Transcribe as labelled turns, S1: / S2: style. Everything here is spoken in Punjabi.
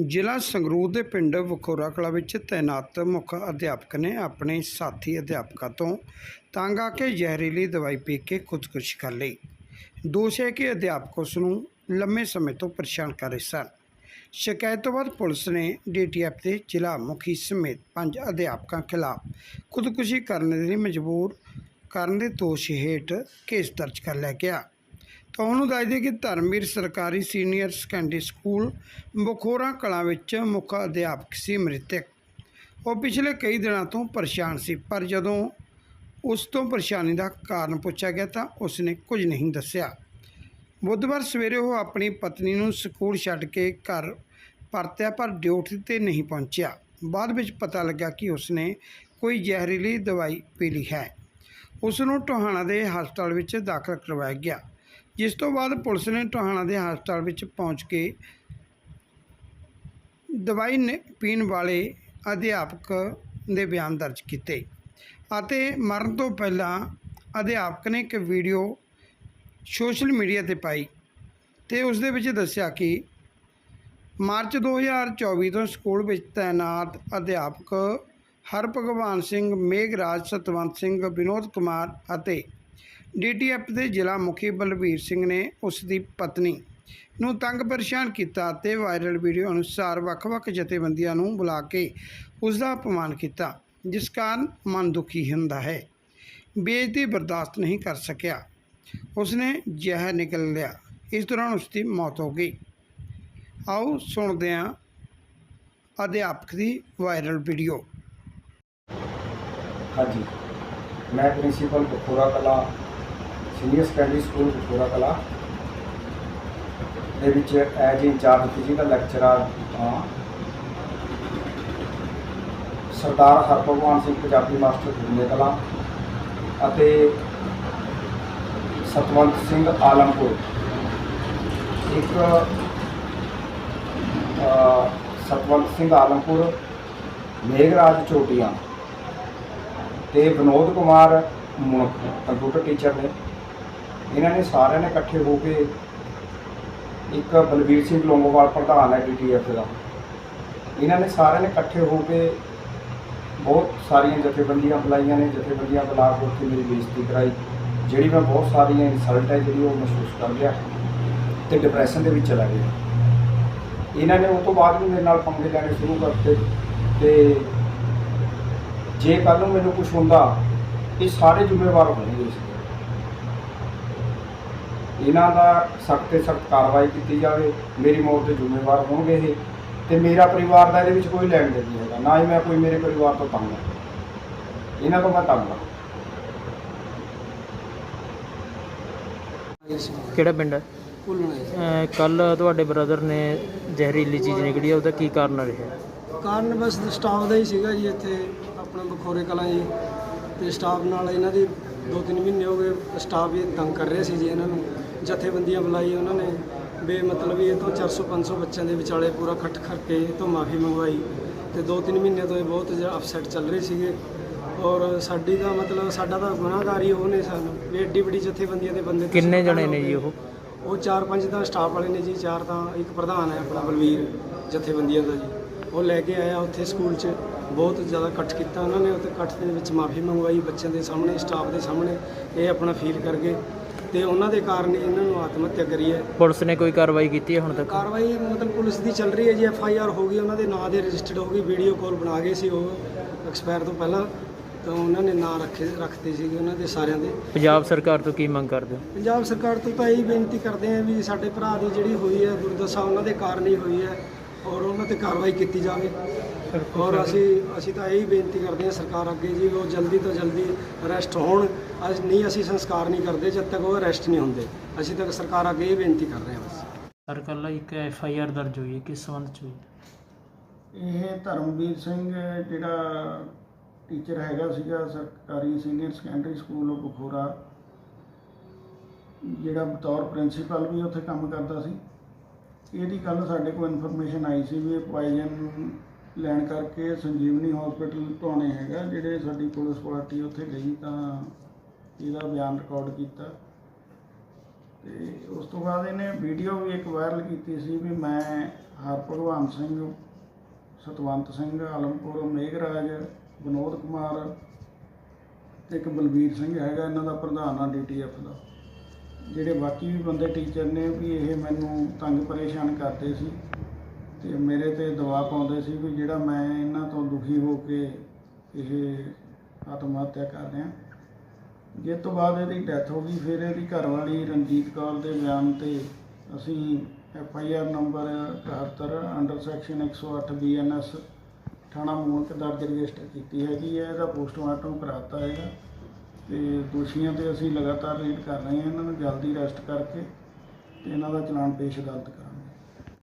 S1: ਜ਼ਿਲ੍ਹਾ ਸੰਗਰੂਰ ਦੇ ਪਿੰਡ ਵਖੋਰਾ ਕਲਾ ਵਿੱਚ ਤਾਇਨਾਤ ਮੁੱਖ ਅਧਿਆਪਕ ਨੇ ਆਪਣੇ ਸਾਥੀ ਅਧਿਆਪਕਾਂ ਤੋਂ ਤੰਗ ਆ ਕੇ ਜ਼ਹਿਰੀਲੀ ਦਵਾਈ ਪੀ ਕੇ ਖੁਦਕੁਸ਼ੀ ਕਰ ਲਈ। ਦੋਸ਼ ਹੈ ਕਿ ਅਧਿਆਪਕ ਉਸ ਨੂੰ ਲੰਮੇ ਸਮੇਂ ਤੋਂ ਪਰੇਸ਼ਾਨ ਕਰ ਰਹੇ ਸਨ। ਸ਼ਿਕਾਇਤ ਤੋਂ ਬਾਅਦ ਪੁਲਿਸ ਨੇ ਡੀਟੀਐਫ ਦੇ ਜ਼ਿਲ੍ਹਾ ਮੁਖੀ ਸਮੇਤ ਪੰਜ ਅਧਿਆਪਕਾਂ ਖਿਲਾਫ ਖੁਦਕੁਸ਼ੀ ਕਰਨ ਦੇ ਲਈ ਮਜਬੂਰ ਕਰਨ ਦੇ ਦੋਸ਼ ਹੇਠ ਕੇਸ ਦਰਜ ਕਰ ਲਿਆ ਗਿਆ। ਤੁਹਾਨੂੰ ਦੱਸ ਦਈਏ ਕਿ ਧਰਮਵੀਰ ਸਰਕਾਰੀ senior secondary school Bakhora Kalan ਵਿੱਚ ਮੁੱਖ ਅਧਿਆਪਕ ਸੀ ਮ੍ਰਿਤਕ। ਉਹ ਪਿਛਲੇ ਕਈ ਦਿਨਾਂ ਤੋਂ ਪਰੇਸ਼ਾਨ ਸੀ, ਪਰ ਜਦੋਂ ਉਸ ਤੋਂ ਪਰੇਸ਼ਾਨੀ ਦਾ ਕਾਰਨ ਪੁੱਛਿਆ ਗਿਆ ਤਾਂ ਉਸਨੇ ਕੁਝ ਨਹੀਂ ਦੱਸਿਆ। ਬੁੱਧਵਾਰ ਸਵੇਰੇ ਉਹ ਆਪਣੀ ਪਤਨੀ ਨੂੰ ਸਕੂਲ ਛੱਡ ਕੇ ਘਰ ਪਰਤਿਆ, ਪਰ ਡਿਊਟੀ ਤੇ ਨਹੀਂ ਪਹੁੰਚਿਆ। ਬਾਅਦ ਵਿੱਚ ਪਤਾ ਲੱਗਾ ਕਿ ਉਸਨੇ ਕੋਈ ਜ਼ਹਿਰੀਲੀ ਦਵਾਈ ਪੀ ਲਈ ਹੈ। ਉਸ ਨੂੰ ਟੋਹਾਣਾ ਦੇ ਹਸਪਤਾਲ ਵਿੱਚ ਦਾਖਲ ਕਰਵਾਇਆ ਗਿਆ। ਜਿਸ ਤੋਂ ਬਾਅਦ ਪੁਲਿਸ ਨੇ ਟੋਹਾਣਾ ਦੇ ਹਸਪਤਾਲ ਵਿੱਚ ਪਹੁੰਚ ਕੇ ਦਵਾਈ ਨੇ- ਪੀਣ ਵਾਲੇ ਅਧਿਆਪਕ ਦੇ ਬਿਆਨ ਦਰਜ ਕੀਤੇ ਅਤੇ ਮਰਨ ਤੋਂ ਪਹਿਲਾਂ ਅਧਿਆਪਕ ਨੇ ਇੱਕ ਵੀਡੀਓ ਸੋਸ਼ਲ ਮੀਡੀਆ ਤੇ ਪਾਈ ਤੇ ਉਸ ਦੇ ਵਿੱਚ ਦੱਸਿਆ ਕਿ ਮਾਰਚ 2024 ਤੋਂ ਸਕੂਲ ਵਿੱਚ ਤਾਇਨਾਤ ਅਧਿਆਪਕ ਹਰ ਭਗਵਾਨ ਸਿੰਘ, ਮੇਘਰਾਜ ਸਤਵੰਤ ਸਿੰਘ, ਵਿਨੋਦ ਕੁਮਾਰ ਅਤੇ ਡੀਟੀਐਫ ਦੇ ਜ਼ਿਲ੍ਹਾ ਮੁਖੀ ਬਲਬੀਰ ਸਿੰਘ ਨੇ ਉਸ ਦੀ ਪਤਨੀ ਨੂੰ ਤੰਗ ਪਰੇਸ਼ਾਨ ਕੀਤਾ ਅਤੇ ਵਾਇਰਲ ਵੀਡੀਓ ਅਨੁਸਾਰ ਵੱਖ-ਵੱਖ ਜਥੇਬੰਦੀਆਂ ਨੂੰ ਬੁਲਾ ਕੇ ਉਸ ਦਾ ਅਪਮਾਨ ਕੀਤਾ, ਜਿਸ ਕਾਰਨ ਮਨ ਦੁਖੀ ਹੁੰਦਾ ਹੈ। ਬੇਇੱਜ਼ਤੀ ਬਰਦਾਸ਼ਤ ਨਹੀਂ ਕਰ ਸਕਿਆ। ਉਸਨੇ ਜ਼ਹਿਰ ਨਿਕਲ ਲਿਆ। ਇਸ ਦੌਰਾਨ ਉਸ ਦੀ ਮੌਤ ਹੋ ਗਈ। ਆਓ ਸੁਣਦੇ ਹਾਂ ਅਧਿਆਪਕ ਦੀ ਵਾਇਰਲ ਵੀਡੀਓ।
S2: ਹਾਂਜੀ। ਮੈਂ ਪ੍ਰਿੰਸੀਪਲ ਬਖੋਰਾ ਕਲਾ ਸੀਨੀਅਰ ਸੈਕੰਡਰੀ ਸਕੂਲ ਬਖੋਰਾ ਕਲਾ ਦੇ ਵਿੱਚ ਐਜ ਇੰਚਾਰਜ ਫਿਜ਼ੀਕਲ ਲੈਕਚਰਰ ਹਾਂ। ਸਰਦਾਰ ਹਰਭਗਵਾਨ ਸਿੰਘ ਪੰਜਾਬੀ ਮਾਸਟਰ ਦੁਨੀਆ ਕਲਾ ਅਤੇ ਸਤਵੰਤ ਸਿੰਘ ਆਲਮਪੁਰ। ਇੱਕ ਸਤਵੰਤ ਸਿੰਘ ਆਲਮਪੁਰ, ਮੇਘਰਾਜ ਚੋਟੀਆਂ ਤੇ ਵਿਨੋਦ ਕੁਮਾਰ ਮੁਣਕ ਕੰਪਿਊਟਰ ਟੀਚਰ ਨੇ। ਇਹਨਾਂ ਨੇ ਸਾਰਿਆਂ ਨੇ ਇਕੱਠੇ ਹੋ ਕੇ ਇੱਕ ਬਲਬੀਰ ਸਿੰਘ ਲੋਂਗੋਵਾਲ ਪ੍ਰਧਾਨ ਹੈ ਡੀਟੀਐਫ ਦਾ ਇਹਨਾਂ ਨੇ ਸਾਰਿਆਂ ਨੇ ਇਕੱਠੇ ਹੋ ਕੇ ਬਹੁਤ ਸਾਰੀਆਂ ਜਥੇਬੰਦੀਆਂ ਬੁਲਾਈਆਂ ਨੇ ਜਥੇਬੰਦੀਆਂ ਬੁਲਾ ਕੇ ਉੱਥੇ ਮੇਰੀ ਬੇਇੱਜ਼ਤੀ ਕਰਾਈ, ਜਿਹੜੀ ਮੈਂ ਬਹੁਤ ਸਾਰੀਆਂ ਇਨਸਲਟ ਹੈ ਜਿਹੜੀ ਉਹ ਮਹਿਸੂਸ ਕਰ ਲਿਆ ਤੇ ਡਿਪਰੈਸ਼ਨ ਦੇ ਵਿੱਚ ਚਲਾ ਗਿਆ ਇਹਨਾਂ ਨੇ ਉਹ ਤੋਂ ਬਾਅਦ ਵੀ ਮੇਰੇ ਨਾਲ ਪੰਗੇ ਲੈਣੇ ਸ਼ੁਰੂ ਕਰਤੇ ਤੇ ਜੇ ਕੱਲ ਨੂੰ ਮੈਨੂੰ ਕੁਝ ਹੁੰਦਾ, ਇਹ ਸਾਰੇ ਜ਼ਿੰਮੇਵਾਰ ਹੋਣਗੇ ਇਸ ਦੇ। ਇਹਨਾਂ ਦਾ ਸਖਤ ਤੇ ਸਖਤ ਕਾਰਵਾਈ ਕੀਤੀ ਜਾਵੇ ਮੇਰੀ ਮੌਤ ਦੇ ਜ਼ਿੰਮੇਵਾਰ ਹੋਣਗੇ ਇਹ ਤੇ ਮੇਰਾ ਪਰਿਵਾਰ ਦਾ ਇਹਦੇ ਵਿੱਚ ਕੋਈ ਲੈਣ ਦੇਣ ਨਹੀਂ ਹੈਗਾ ਨਾ ਹੀ ਮੈਂ ਕੋਈ ਮੇਰੇ ਪਰਿਵਾਰ ਤੋਂ ਤੰਗ ਹਾਂ। ਇਹਨਾਂ ਤੋਂ ਮੈਂ ਤੰਗ ਹਾਂ।
S3: ਕਿਹੜਾ ਪਿੰਡ ਹੈ? ਕੱਲ ਤੁਹਾਡੇ ਬ੍ਰਦਰ ਨੇ ਜ਼ਹਿਰੀਲੀ ਚੀਜ਼ ਨਿਕਲੀ ਹੈ ਉਹਦਾ ਕੀ ਕਾਰਨ ਰਿਹਾ?
S4: ਕਾਰਨ ਬਸ ਸਟਾਫ ਦਾ ਹੀ ਸੀਗਾ ਜੀ ਇੱਥੇ ਆਪਣਾ ਬਖੋਰੇ ਕਲਾਂ ਜੀ ਤੇ ਸਟਾਫ ਨਾਲ ਇਹਨਾਂ ਦੀ 2-3 ਮਹੀਨੇ ਹੋ ਗਏ ਸਟਾਫ ਵੀ ਤੰਗ ਕਰ ਰਿਹਾ ਸੀ ਜੀ ਇਹਨਾਂ ਨੂੰ। ਜਥੇਬੰਦੀਆਂ ਬੁਲਾਈ ਉਹਨਾਂ ਨੇ ਬੇ ਮਤਲਬ ਇਹ ਤੋਂ 400-500 ਬੱਚਿਆਂ ਦੇ ਵਿਚਾਲੇ ਪੂਰਾ ਇਕੱਠ ਕਰਕੇ ਇਹ ਤੋਂ ਮਾਫੀ ਮੰਗਵਾਈ ਤੇ 2-3 ਮਹੀਨੇ ਤੋਂ ਇਹ ਬਹੁਤ ਜ਼ਿਆਦਾ ਅਪਸੈਟ ਚੱਲ ਰਹੇ ਸੀਗੇ। ਔਰ ਸਾਡੀ ਦਾ ਮਤਲਬ ਸਾਡਾ ਤਾਂ ਗੁਨਾਹਗਾਰੀ ਉਹ ਨੇ ਸਾਨੂੰ। ਵੀ ਐਡੀ ਵੱਡੀ ਜਥੇਬੰਦੀਆਂ ਦੇ ਬੰਦੇ
S3: ਕਿੰਨੇ ਜਣੇ ਨੇ ਜੀ ਉਹ?
S4: ਉਹ ਚਾਰ ਪੰਜ ਤਾਂ ਸਟਾਫ ਵਾਲੇ ਨੇ ਜੀ ਚਾਰ ਤਾਂ ਇੱਕ ਪ੍ਰਧਾਨ ਹੈ ਆਪਣਾ ਬਲਵੀਰ ਜਥੇਬੰਦੀਆਂ ਦਾ ਜੀ। ਉਹ ਲੈ ਕੇ ਆਇਆ ਉੱਥੇ ਸਕੂਲ 'ਚ। ਬਹੁਤ ਜ਼ਿਆਦਾ ਇਕੱਠ ਕੀਤਾ ਉਹਨਾਂ ਨੇ ਉੱਥੇ ਇਕੱਠ ਦੇ ਵਿੱਚ ਮਾਫੀ ਮੰਗਵਾਈ ਬੱਚਿਆਂ ਦੇ ਸਾਹਮਣੇ ਸਟਾਫ ਦੇ ਸਾਹਮਣੇ। ਇਹ ਆਪਣਾ ਫੀਲ ਕਰ ਗਏ ਤੇ ਉਹਨਾਂ ਦੇ ਕਾਰਨ ਇਹਨਾਂ ਨੂੰ ਆਤਮ ਹੱਤਿਆ ਕਰੀ ਹੈ।
S3: ਪੁਲਿਸ ਨੇ ਕੋਈ ਕਾਰਵਾਈ ਕੀਤੀ ਹੈ ਹੁਣ ਤੱਕ?
S4: ਕਾਰਵਾਈ ਮਤਲਬ ਪੁਲਿਸ ਦੀ ਚੱਲ ਰਹੀ ਹੈ ਜੀ। ਐਫ ਆਈ ਆਰ ਹੋ ਗਈ ਉਹਨਾਂ ਦੇ ਨਾਂ ਦੇ ਰਜਿਸਟਰਡ ਹੋ ਗਈ। ਵੀਡੀਓ ਕਾਲ ਬਣਾ ਗਏ ਸੀ ਉਹ ਐਕਸਪਾਇਰ ਤੋਂ ਪਹਿਲਾਂ। ਤਾਂ ਉਹਨਾਂ ਨੇ ਨਾਂ ਰੱਖੇ ਰੱਖਦੇ ਸੀਗੇ ਉਹਨਾਂ ਦੇ ਸਾਰਿਆਂ ਦੇ।
S3: ਪੰਜਾਬ ਸਰਕਾਰ ਤੋਂ ਕੀ ਮੰਗ ਕਰਦੇ ਹੋ?
S4: ਪੰਜਾਬ ਸਰਕਾਰ ਤੋਂ ਤਾਂ ਇਹੀ ਬੇਨਤੀ ਕਰਦੇ ਹਾਂ ਵੀ ਸਾਡੇ ਭਰਾ ਦੀ ਜਿਹੜੀ ਹੋਈ ਹੈ ਗੁਰਦਸਾ ਉਹਨਾਂ ਦੇ ਕਾਰਨ ਹੀ ਹੋਈ ਹੈ। ਔਰ ਉਹਨਾਂ ਤੇ ਕਾਰਵਾਈ ਕੀਤੀ ਜਾਵੇ। ਔਰ ਅਸੀਂ ਅਸੀਂ ਤਾਂ ਇਹੀ ਬੇਨਤੀ ਕਰਦੇ ਹਾਂ ਸਰਕਾਰ ਅੱਗੇ ਜੀ ਉਹ ਜਲਦੀ ਤੋਂ ਜਲਦੀ ਅਰੈਸਟ ਹੋਣ। ਅੱਜ ਨਹੀਂ ਅਸੀਂ ਸੰਸਕਾਰ ਨਹੀਂ ਕਰਦੇ ਜਦ ਤੱਕ ਉਹ ਅਰੈਸਟ ਨਹੀਂ ਹੁੰਦੇ। ਅਸੀਂ ਤਾਂ ਸਰਕਾਰ ਅੱਗੇ ਇਹ ਬੇਨਤੀ ਕਰ ਰਹੇ ਹਾਂ ਬਸ।
S3: ਸਰ ਕੱਲ ਇੱਕ ਐਫ ਆਈ ਆਰ ਦਰਜ ਹੋਈ ਹੈ ਕਿਸ ਸੰਬੰਧ ਚ ਹੋਈ
S5: ਇਹ ਧਰਮਵੀਰ ਸਿੰਘ ਜਿਹੜਾ ਟੀਚਰ ਹੈਗਾ ਸੀਗਾ ਸਰਕਾਰੀ ਸੀਨੀਅਰ ਸੈਕੰਡਰੀ ਸਕੂਲ ਬਖੋਰਾ ਜਿਹੜਾ ਬਤੌਰ ਪ੍ਰਿੰਸੀਪਲ ਵੀ ਉੱਥੇ ਕੰਮ ਕਰਦਾ ਸੀ। ਇਹਦੀ ਕੱਲ ਸਾਡੇ ਕੋਲ ਇਨਫੋਰਮੇਸ਼ਨ ਆਈ ਸੀ ਵੀ ਇਹ ਪੋਇਜ਼ਨ ਲੈਣ ਕਰਕੇ ਸੰਜੀਵਨੀ ਹਸਪੀਟਲ ਧੋਣੇ ਹੈਗਾ, ਜਿਹੜੇ ਸਾਡੀ ਪੁਲਿਸ ਪਾਰਟੀ ਉੱਥੇ ਗਈ ਤਾਂ ਇਹਦਾ ਬਿਆਨ ਰਿਕਾਰਡ ਕੀਤਾ। ਤੇ ਉਸ ਤੋਂ ਬਾਅਦ ਇਹਨੇ ਵੀਡੀਓ ਵੀ ਇੱਕ ਵਾਇਰਲ ਕੀਤੀ ਸੀ ਵੀ ਮੈਂ ਹਰ ਹਰਭਗਵਾਨ ਸਿੰਘ, ਸਤਵੰਤ ਸਿੰਘ, ਆਲਮਪੁਰ, ਮੇਘਰਾਜ, ਵਿਨੋਦ ਕੁਮਾਰ ਤੇ ਇੱਕ ਬਲਬੀਰ ਸਿੰਘ ਹੈਗਾ, ਇਹਨਾਂ ਦਾ ਪ੍ਰਧਾਨ ਆ ਡੀਟੀਐਫ ਦਾ। ਜਿਹੜੇ ਬਾਕੀ ਵੀ ਬੰਦੇ ਟੀਚਰ ਨੇ ਵੀ ਇਹ ਮੈਨੂੰ ਤੰਗ ਪਰੇਸ਼ਾਨ ਕਰਦੇ ਸੀ ਤੇ ਮੇਰੇ ਤੇ ਦਬਾਅ ਪਾਉਂਦੇ ਸੀ ਵੀ ਜਿਹੜਾ ਮੈਂ ਇਹਨਾਂ ਤੋਂ ਦੁਖੀ ਹੋ ਕੇ ਇਹ ਆਤਮ ਹੱਤਿਆ ਕਰ ਰਿਹਾ। ਜਿਸ ਤੋਂ ਬਾਅਦ ਇਹਦੀ ਡੈਥ ਹੋ ਗਈ, ਫਿਰ ਇਹਦੀ ਘਰਵਾਲੀ ਰਣਜੀਤ ਕੌਰ ਦੇ ਬਿਆਨ ਤੇ ਅਸੀਂ F I R number 71 under section 108 B N S ਥਾਣਾ ਮੂਲਕ ਦਰਜ ਰਜਿਸਟਰ ਕੀਤੀ ਹੈਗੀ ਹੈ, ਇਹਦਾ ਪੋਸਟਮਾਰਟਮ ਕਰਾਤਾ ਹੈਗਾ। ਤੇ ਦੋਸ਼ੀਆਂ ਤੇ ਅਸੀਂ ਲਗਾਤਾਰ ਰੇਡ ਕਰ ਰਹੇ ਹਾਂ, ਇਹਨਾਂ ਨੂੰ ਜਲਦੀ ਅਰੈਸਟ ਕਰਕੇ ਤੇ ਇਹਨਾਂ ਦਾ ਚਲਾਨ ਪੇਸ਼ ਅਦਾਲਤ ਕਰ